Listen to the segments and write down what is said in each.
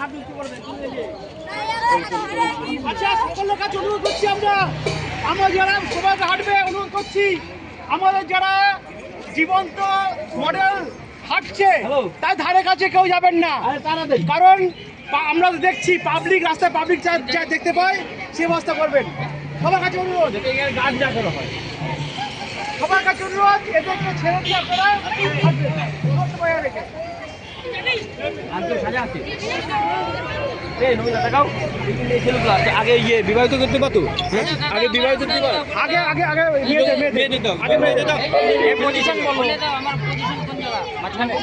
হাত পারবে আচ্ছা কাছে অনুরোধ করছি আমরা। আমরা যারা সবাইকে হাঁটবে অনুরোধ করছি আমাদের যারা জীবন্ত মডেল হাঁটছে তার ধারে কাছে কেউ যাবেন না। কারণ আমরা দেখছি পাবলিক রাস্তায় পাবলিক যা দেখতে পাই সে ব্যবস্থা করবেন। সবার কাছে অনুরোধ। গাছ যা করা হয়। সবার কাছে অনুরোধ এদেরকে ছেড়ে দিয়ে আপনারা বজায় রেখে। আগে ইয়ে বিবাহিত করতে পারতো আগে বিবাহিত আগে আগে মেয়ে। পজিশন বলো।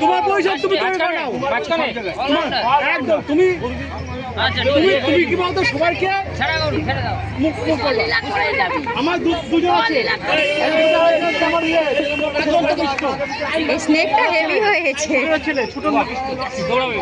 তোমার পয়সা তুমি বানাও মাঝখানে। একদম তুমি তুমি তুমি কি বলতো সবাইকে মুখ মুখ করবে আমার দুজন আছে। আমার দুজন কৃষ্ণ। এই স্নেকটা হেভি হয়েছে। ছোট দৌড়াবে।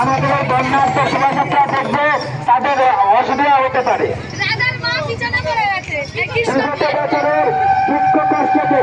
আমাদের বন্যার্থ শোভাযাত্রা দেখবে তাদের অসুবিধা হতে পারে। বছরের দুঃখ কষ্টকে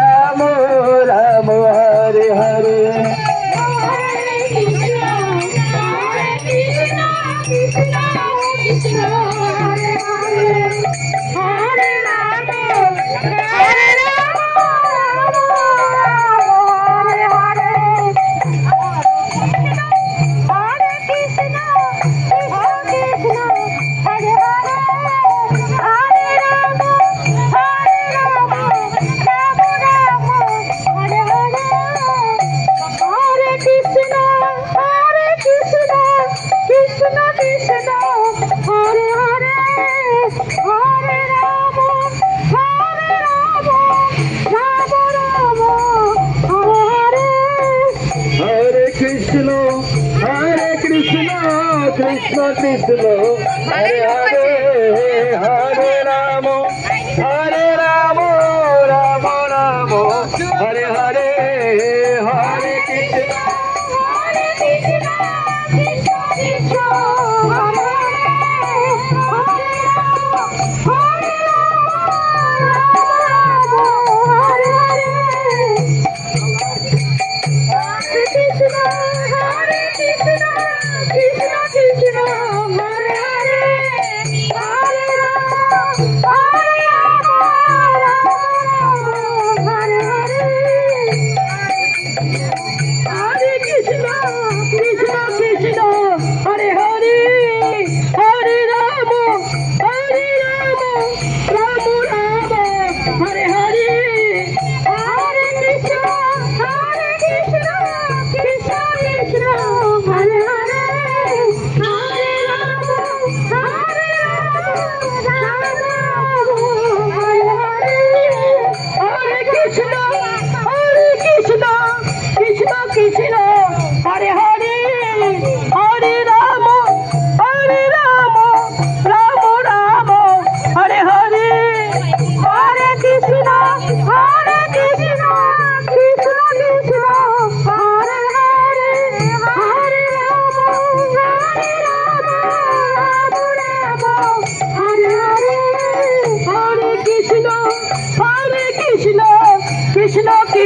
কৃষ্ণ কৃষ্ণ হরে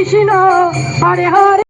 কৃষ্ণ হরে হরে।